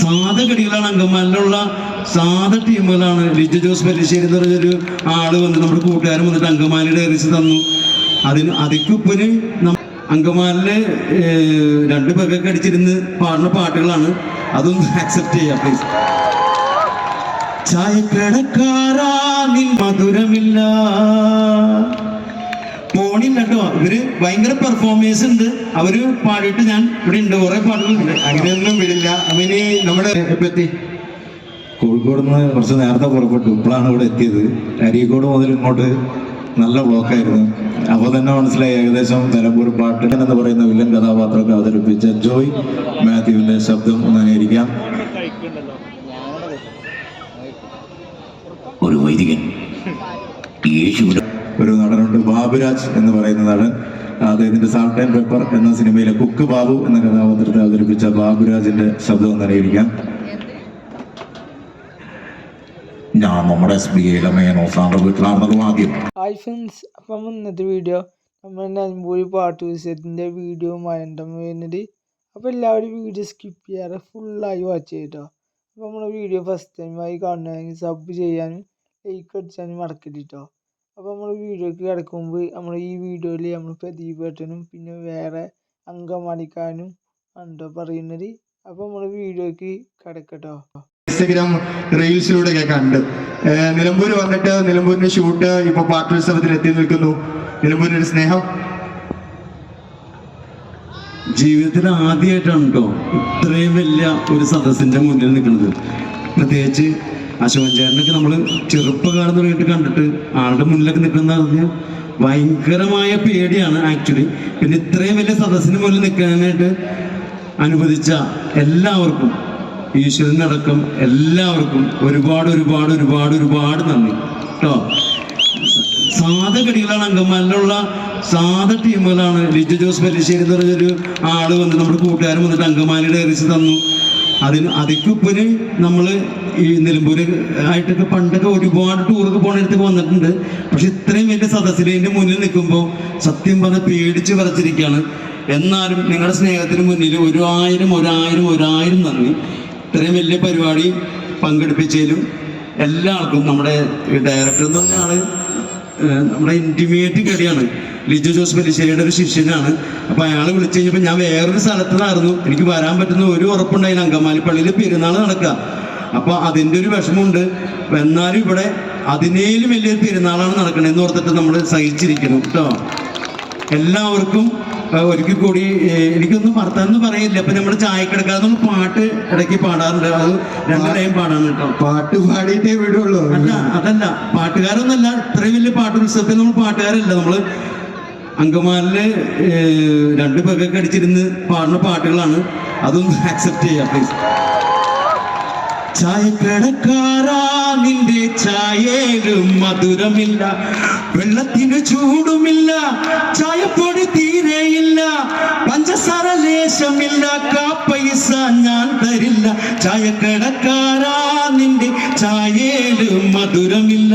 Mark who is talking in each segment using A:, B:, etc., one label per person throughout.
A: സാധ കളികളാണ് അങ്കമാലിലുള്ള സാധ ടീമുകളാണ്. ലിജു ജോസ് പല്ലിശ്ശേരി എന്ന് പറഞ്ഞൊരു ആൾ വന്ന് നമ്മുടെ കൂട്ടുകാരൻ വന്നിട്ട് അങ്കമാലിയുടെ എറിച്ച് തന്നു. അതിന് അതിക്കുപ്പിന് അങ്കമാലിൽ രണ്ടു പേർക്കൊക്കെ അടിച്ചിരുന്ന് പാടുന്ന പാട്ടുകളാണ്. അതൊന്ന് ആക്സെപ്റ്റ് ചെയ്യാം പ്ലീസ് ചായക്കടക്കാരാ നിൻ മധുരമില്ല. പോണില്ല കേട്ടോ. ഇവർ ഭയങ്കര പെർഫോമൻസ് ഉണ്ട്. അവർ പാടിയിട്ട് ഞാൻ ഇവിടെ ഉണ്ട്. കുറെ പാട്ടുകളുണ്ട്.
B: അങ്ങനെയൊന്നും ഇപ്പൊ എത്തി
C: കോഴിക്കോട് നിന്ന് കുറച്ച് നേരത്തെ പുറപ്പെട്ടു. ഇപ്പോഴാണ് ഇവിടെ എത്തിയത്. അരീക്കോട് മുതൽ ഇങ്ങോട്ട് നല്ല ബ്ലോക്കായിരുന്നു. അപ്പോൾ തന്നെ മനസ്സിലായി ഏകദേശം നിലമ്പൂർ പാട്ടൻ എന്ന് പറയുന്ന വില്ലൻ കഥാപാത്രമൊക്കെ അവതരിപ്പിച്ച ജോയ് മാത്യുവിന്റെ ശബ്ദം ഒന്ന് അനുകരിക്കാം
D: ഒരു വൈദികൻ.
C: ഒരു നടനുണ്ട് ബാബുരാജ് എന്ന് പറയുന്ന നടൻ. അദ്ദേഹത്തിന്റെ സാൾട്ട് ആൻഡ് പേപ്പർ എന്ന സിനിമയിലെ കുക്ക് ബാബു എന്ന കഥാപാത്രത്തെ അവതരിപ്പിച്ച ബാബുരാജിന്റെ ശബ്ദം ഒന്ന് അനുകരിക്കാം
D: ഞാൻ നമ്മുടെ എസ് ബി ഐയിലെ മേനോസാറിന്റെ വീട്ടിലാണെന്നത് ആദ്യം.
E: ഫ്രണ്ട്സ് അപ്പം ഇന്നത്തെ വീഡിയോ നമ്മൾ നിലമ്പൂരി പാട്ട് വിസയത്തിന്റെ വീഡിയോ മയണ്ടം വരുന്നത്? അപ്പോൾ എല്ലാവരും വീഡിയോ സ്കിപ്പ് ചെയ്യാറ് ഫുള്ളായി വാച്ച് ചെയ്യട്ടോ അപ്പോൾ നമ്മുടെ വീഡിയോ ഫസ്റ്റ് ടൈമായി കാണണമെങ്കിൽ സബ് ചെയ്യാനും ലൈക്ക് അടിച്ചാനും മറക്കരുത് കേട്ടോ അപ്പോൾ നമ്മൾ വീഡിയോക്ക് കിടക്കുമ്പോൾ നമ്മൾ ഈ വീഡിയോയിൽ നമ്മൾ പ്രദീപ് ഏട്ടനും പിന്നെ വേറെ അങ്കമാലിക്കാനും ഉണ്ടോ പറയുന്നത്? അപ്പോൾ നമ്മൾ വീഡിയോക്ക് കിടക്കട്ടോ.
B: ഇൻസ്റ്റഗ്രാം റീൽസിലൂടെ ഒക്കെ കണ്ട്. നിലമ്പൂർ വന്നിട്ട് നിലമ്പൂരിന്റെ ഷൂട്ട് ഇപ്പൊ പാട്ടുത്സവത്തിൽ എത്തി നിൽക്കുന്നു. നിലമ്പൂരിന്റെ ഒരു സ്നേഹം.
A: ജീവിതത്തിൽ ആദ്യമായിട്ടാണ് കേട്ടോ ഇത്രയും വലിയ ഒരു സദസ്സിന്റെ മുന്നിൽ നിൽക്കുന്നത്. പ്രത്യേകിച്ച് അശോകൻ ചേട്ടനൊക്കെ നമ്മൾ ചെറുപ്പകാലം തുടങ്ങിയിട്ട് കണ്ടിട്ട് ആളുടെ മുന്നിലൊക്കെ നിൽക്കുന്ന ഭയങ്കരമായ പേടിയാണ് ആക്ച്വലി. പിന്നെ ഇത്രയും വലിയ സദസ്സിന് മുന്നിൽ നിൽക്കാനായിട്ട് അനുവദിച്ച എല്ലാവർക്കും ഈശ്വരനടക്കം എല്ലാവർക്കും ഒരുപാട് ഒരുപാട് ഒരുപാട് ഒരുപാട് നന്ദി. കേട്ടോ സാധ കളികളാണ് അങ്കമാലിലുള്ള സാധ ടീമുകളാണ്. ലിജു ജോസ് പല്ലിശ്ശേരി എന്ന് പറഞ്ഞൊരു ആൾ വന്ന് നമ്മുടെ കൂട്ടുകാരൻ വന്നിട്ട് അങ്കമാലിയുടെ എറിച്ച് തന്നു. അതിന് അതിക്കുപ്പര് നമ്മൾ ഈ നിലമ്പൂര് ആയിട്ടൊക്കെ പണ്ടൊക്കെ ഒരുപാട് ടൂറൊക്കെ പോണിടത്തേക്ക് വന്നിട്ടുണ്ട്. പക്ഷെ ഇത്രയും വലിയ സദസ്സിൽ എന്റെ മുന്നിൽ നിൽക്കുമ്പോൾ സത്യം പറഞ്ഞ പേടിച്ച് വിറച്ചിരിക്കുകയാണ് എന്നാലും നിങ്ങളുടെ സ്നേഹത്തിന് മുന്നിൽ ഒരു ആയിരം ഒരായിരം ഒരായിരം നന്ദി. ഇത്രയും വലിയ പരിപാടി പങ്കെടുപ്പിച്ചതിലും എല്ലാവർക്കും നമ്മുടെ ഡയറക്ടർ എന്ന് പറഞ്ഞ ആൾ നമ്മുടെ ഇന്റിമേറ്റ് കളിയാണ് ലിജു ജോസ് പല്ലിശ്ശേരിയുടെ ഒരു ശിഷ്യനാണ്. അപ്പോൾ അയാൾ വിളിച്ചു കഴിഞ്ഞപ്പോൾ ഞാൻ വേറൊരു സ്ഥലത്തുനിന്നായിരുന്നു. എനിക്ക് വരാൻ പറ്റുന്ന ഒരു ഉറപ്പുണ്ടായില്ല അങ്കമാലി പള്ളിയിൽ പെരുന്നാൾ നടക്കുക. അപ്പോൾ അതിന്റെ ഒരു വിഷമമുണ്ട്. എന്നാലും ഇവിടെ അതിനേലും വലിയൊരു പെരുന്നാളാണ് നടക്കുന്നത് എന്ന് ഓർത്തിട്ട് നമ്മൾ സഹിച്ചിരിക്കണം കേട്ടോ. എല്ലാവർക്കും ഒരിക്കൽ കൂടി എനിക്കൊന്നും വർത്താനം പറയില്ല. അപ്പൊ നമ്മൾ ചായക്കെടുക്കാതെ നമ്മൾ പാട്ട് ഇടയ്ക്ക് പാടാറുണ്ട്. അത് രണ്ട് ടൈം പാടാണ് കേട്ടോ.
B: പാട്ട് പാടിയിട്ടേ വിടുള്ളൂ.
A: അല്ല അതല്ല. പാട്ടുകാരൊന്നല്ല. ഇത്രയും വലിയ പാട്ടുത്സവത്തിൽ നമ്മൾ പാട്ടുകാരല്ല. നമ്മൾ അങ്കമാലിൽ രണ്ടു രണ്ട് പേർക്കൊക്കെ അടിച്ചിരുന്ന് പാടുന്ന പാട്ടുകളാണ്. അതൊന്ന് ആക്സെപ്റ്റ് ചെയ്യാം പ്ലീസ് ചായക്കടക്കാരാ നിന്റെ ചായയിലും മധുരമില്ല. വെള്ളത്തിന് ചൂടുമില്ല. ചായപ്പൊടി തീരെയില്ല. പഞ്ചസാര ലേശമില്ല. കാപ്പൈസ ഞാൻ തരില്ല. ചായക്കടക്കാരാ നിന്റെ ചായയിലും മധുരമില്ല.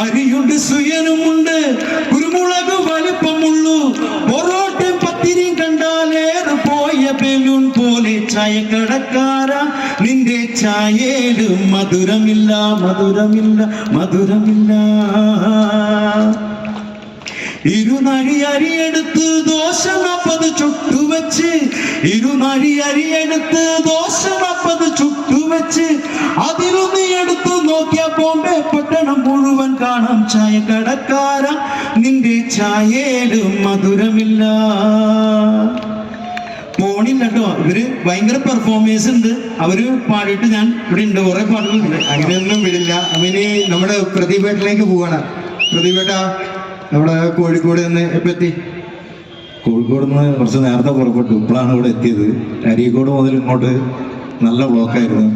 A: അരിയുണ്ട് സുയനുമുണ്ട് കുരുമുളക് വലിപ്പമുള്ളൂ. പൊറോട്ടയും പത്തിരിയും കണ്ടാലേറെ പോയ ബലൂൺ പോലെ ചായക്കടക്കാര നിന്റെ ചായയിലും മധുരമില്ല മധുരമില്ല മധുരമില്ല. ഇരുനഴി അരിയെടുത്ത് ദോശ നാപ്പത് ചുട്ടുവെച്ച് ഇരുനഴി അരിയെടുത്ത് ദോശ നാപ്പത് ചുട്ടുവെച്ച് പട്ടണം മുഴുവൻ കാണാം. ചായ കടക്കാര. നിന്റെ ചായയിലും മധുരമില്ല. പോണില്ല കേട്ടോ. ഇവർ ഭയങ്കര പെർഫോമൻസ് ഉണ്ട്. അവർ പാടിയിട്ട് ഞാൻ ഇവിടെ ഉണ്ട്. കുറെ പാട്ടുകളുണ്ട്
B: അങ്ങനെയൊന്നും വിടില്ല. അവന് നമ്മുടെ പ്രതിഭേട്ടിലേക്ക് പോവാണ്. പ്രതിഭേട്ട നമ്മുടെ കോഴിക്കോട് നിന്ന് ഇപ്പൊ എത്തി?
C: കോഴിക്കോട് നിന്ന് കുറച്ച് നേരത്തെ പുറപ്പെട്ടു. ഇപ്പോഴാണ് ഇവിടെ എത്തിയത്. അരീക്കോട് മുതൽ ഇങ്ങോട്ട് നല്ല ബ്ലോക്കായിരുന്നു.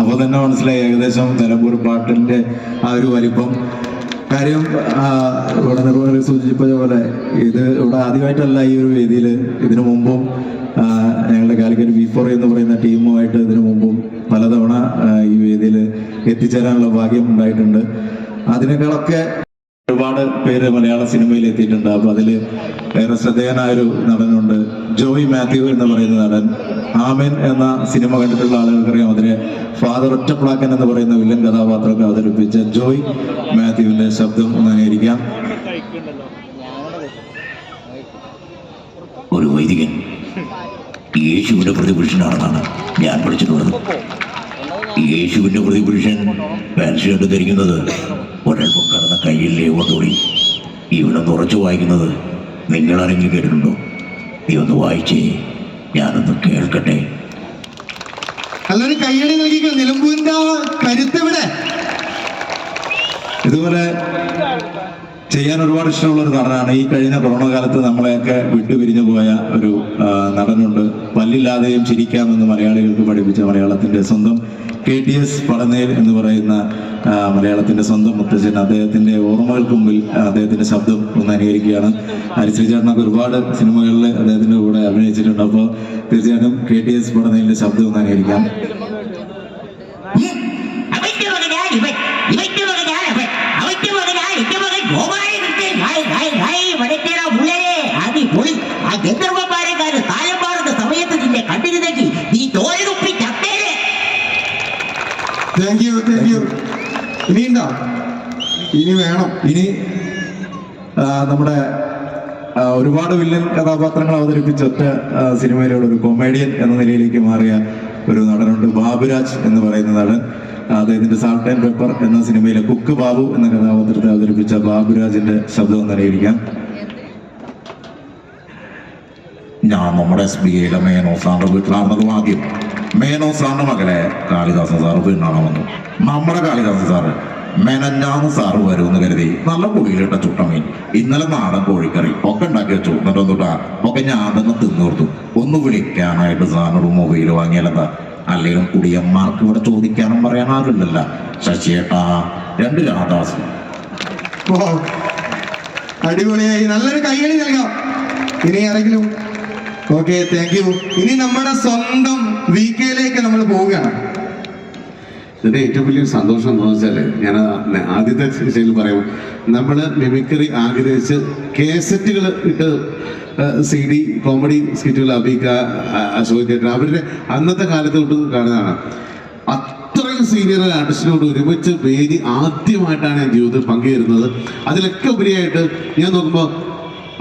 C: അപ്പോൾ തന്നെ മനസ്സിലായി ഏകദേശം നിലമ്പൂർ പാട്ടിന്റെ ആ ഒരു വലിപ്പം. കാര്യം ഇവിടെ നിർവഹണ സൂചിപ്പിച്ച പോലെ ഇത് ഇവിടെ ആദ്യമായിട്ടല്ല ഈ ഒരു വേദിയിൽ. ഇതിനു മുമ്പും ഞങ്ങളുടെ കാലിക്കറ്റ് ബി ഫോർ എന്ന് പറയുന്ന ടീമുമായിട്ട് ഇതിനു മുമ്പും പലതവണ ഈ വേദിയിൽ എത്തിച്ചേരാനുള്ള ഭാഗ്യം ഉണ്ടായിട്ടുണ്ട്. അതിനേക്കാളൊക്കെ ഒരുപാട് പേര് മലയാള സിനിമയിൽ എത്തിയിട്ടുണ്ട്. അപ്പൊ അതിൽ ഏറെ ശ്രദ്ധേയനായ ഒരു നടനുണ്ട് ജോയി മാത്യു എന്ന് പറയുന്ന നടൻ. ആമൻ എന്ന സിനിമ കണ്ടിട്ടുള്ള ആളുകൾക്കറിയാം. അതിലെ ഫാദർ ഒറ്റപ്ലാക്കൻ എന്ന് പറയുന്ന വില്ലൻ കഥാപാത്രമൊക്കെ അവതരിപ്പിച്ച ജോയ് മാത്യുവിന്റെ ശബ്ദം അനുകരിക്കാം
D: ഒരു വൈദികൻ യേശുവിന്റെ പ്രതിപുരുഷനാണെന്നാണ് ഞാൻ പഠിച്ചിട്ടുള്ളത് യേശുവിന്റെ പ്രതിപുരുഷൻ പാൻഷർട്ട് ധരിക്കുന്നത് ഒരൽപ്പം കടന്ന കയ്യിലെ കൊണ്ടുകൂടി ഇവനൊന്ന് ഉറച്ചു വായിക്കുന്നത് നിങ്ങൾ ആരെങ്കിലും കേട്ടിട്ടുണ്ടോ? നീ ഒന്ന് വായിച്ചേ. ഞാനൊന്ന് കേൾക്കട്ടെ?
B: നല്ലൊരു കയ്യടി നൽകിക്കോ. നിലമ്പൂരിന്റെ ആ കരുത്ത് ഇവിടെ
C: ഇതുപോലെ ചെയ്യാൻ ഒരുപാട് ഇഷ്ടമുള്ള ഒരു നടനാണ്. ഈ കഴിഞ്ഞ കൊറോണ കാലത്ത് നമ്മളെയൊക്കെ വിട്ടുപിരിഞ്ഞു പോയ ഒരു നടനുണ്ട്. പല്ലില്ലാതെയും ചിരിക്കാമെന്ന് മലയാളികൾക്ക് പഠിപ്പിച്ച മലയാളത്തിന്റെ സ്വന്തം കെ ടി എസ് പടനേൽ എന്ന് പറയുന്ന മലയാളത്തിന്റെ സ്വന്തം മുത്തച്ഛൻ അദ്ദേഹത്തിന്റെ ഓർമ്മകൾക്ക് മുമ്പിൽ അദ്ദേഹത്തിന്റെ ശബ്ദം ഒന്ന് അനുകരിക്കുകയാണ്. ഹരിശ്രീചേട്ടനൊക്കെ ഒരുപാട് സിനിമകളിൽ അദ്ദേഹത്തിന്റെ കൂടെ അഭിനയിച്ചിട്ടുണ്ട്. അപ്പോൾ തീർച്ചയായിട്ടും കെ ടി എസ് പടനേലിന്റെ ശബ്ദം ഒന്ന് അനുകരിക്കാം.
B: ഇനി വേണം.
C: ഇനി നമ്മുടെ ഒരുപാട് വില്ലൻ കഥാപാത്രങ്ങൾ അവതരിപ്പിച്ച ഒറ്റ സിനിമയിലൂടെ ഒരു കൊമേഡിയൻ എന്ന നിലയിലേക്ക് മാറിയ ഒരു നടനുണ്ട് ബാബുരാജ് എന്ന് പറയുന്ന നടൻ. അദ്ദേഹത്തിന്റെ സാൾട്ട് ആൻഡ് പേപ്പർ എന്ന സിനിമയിലെ കുക്ക് ബാബു എന്ന കഥാപാത്രത്തെ അവതരിപ്പിച്ച ബാബുരാജിന്റെ ശബ്ദം അനുകരിക്കാം
D: ഞാൻ നമ്മുടെ എസ് ബി ഐയിലെ മേനോ സാറിന്റെ വീട്ടിലാണെന്നതും ആദ്യം. മേനോ സാറിന്റെ മകളെ കാളിദാസൻ സാറ് പെണ്ണാണ് വന്നു നമ്മുടെ കാളിദാസൻ സാറ്. മെനഞ്ഞാന്ന് സാറ് വരുമെന്ന് കരുതി നല്ല പുളിയിലിട്ട ചുട്ടമീൻ. ഇന്നലെ നാടൻ കോഴിക്കറി. ഒക്കെ ഉണ്ടാക്കി വെച്ചു. എന്നിട്ടൊന്നുട്ടാ ഒക്കെ ഞാൻ തന്നെ തിന്നോർത്തു ഒന്ന് വിളിക്കാനായിട്ട് സാറിനോട് മൊബൈൽ വാങ്ങിയാലെന്താ അല്ലെങ്കിലും കുടിയന്മാർക്ക് ഇവിടെ ചോദിക്കാനും പറയാൻ ശശിയേട്ടാ രണ്ട് രാധാസ്.
B: അടിപൊളിയായി. നല്ലൊരു കയ്യടി നൽകാം. ഇനി ആരെങ്കിലും? ഓക്കെ താങ്ക് യു ഇനി നമ്മുടെ സ്വന്തം വി നമ്മൾ പോവുകയാണ്.
F: ഇതിന്റെ ഏറ്റവും വലിയ സന്തോഷം എന്താണെന്ന് വെച്ചാൽ ഞാൻ ആദ്യത്തെ ശൈലി പറയാം. നമ്മൾ മിമിക്രി ആഗ്രഹിച്ച് കേസറ്റുകൾ ഇട്ട് സി ഡി കോമഡി സ്കിറ്റുകൾ അഭിക അശോക് ചേട്ടൻ അവരുടെ അന്നത്തെ കാലത്ത് തൊട്ട് കാണുന്നതാണ്. അത്രയും സീനിയർ ആർട്ടിസ്റ്റിനോട് ഒരുമിച്ച് വേദി ആദ്യമായിട്ടാണ് ഞാൻ ജീവിതത്തിൽ പങ്കുചേരുന്നത്. അതിലൊക്കെ ഉപരിയായിട്ട് ഞാൻ നോക്കുമ്പോൾ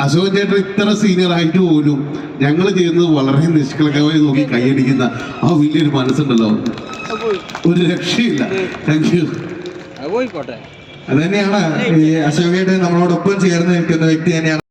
F: അശോകൻ ചേട്ടൻ ഇത്ര സീനിയർ ആയിട്ട് പോലും ഞങ്ങൾ ചെയ്യുന്നത് വളരെ നിഷ്കളങ്കമായി നോക്കി കൈയടിക്കുന്ന ആ വലിയൊരു മനസ്സുണ്ടല്ലോ. ഒരു രക്ഷയില്ല. താങ്ക് യു
B: അത് തന്നെയാണ്. ഈ അശോകയുടെ നമ്മളോടൊപ്പം ചേർന്ന് നിൽക്കുന്ന വ്യക്തി തന്നെയാണ്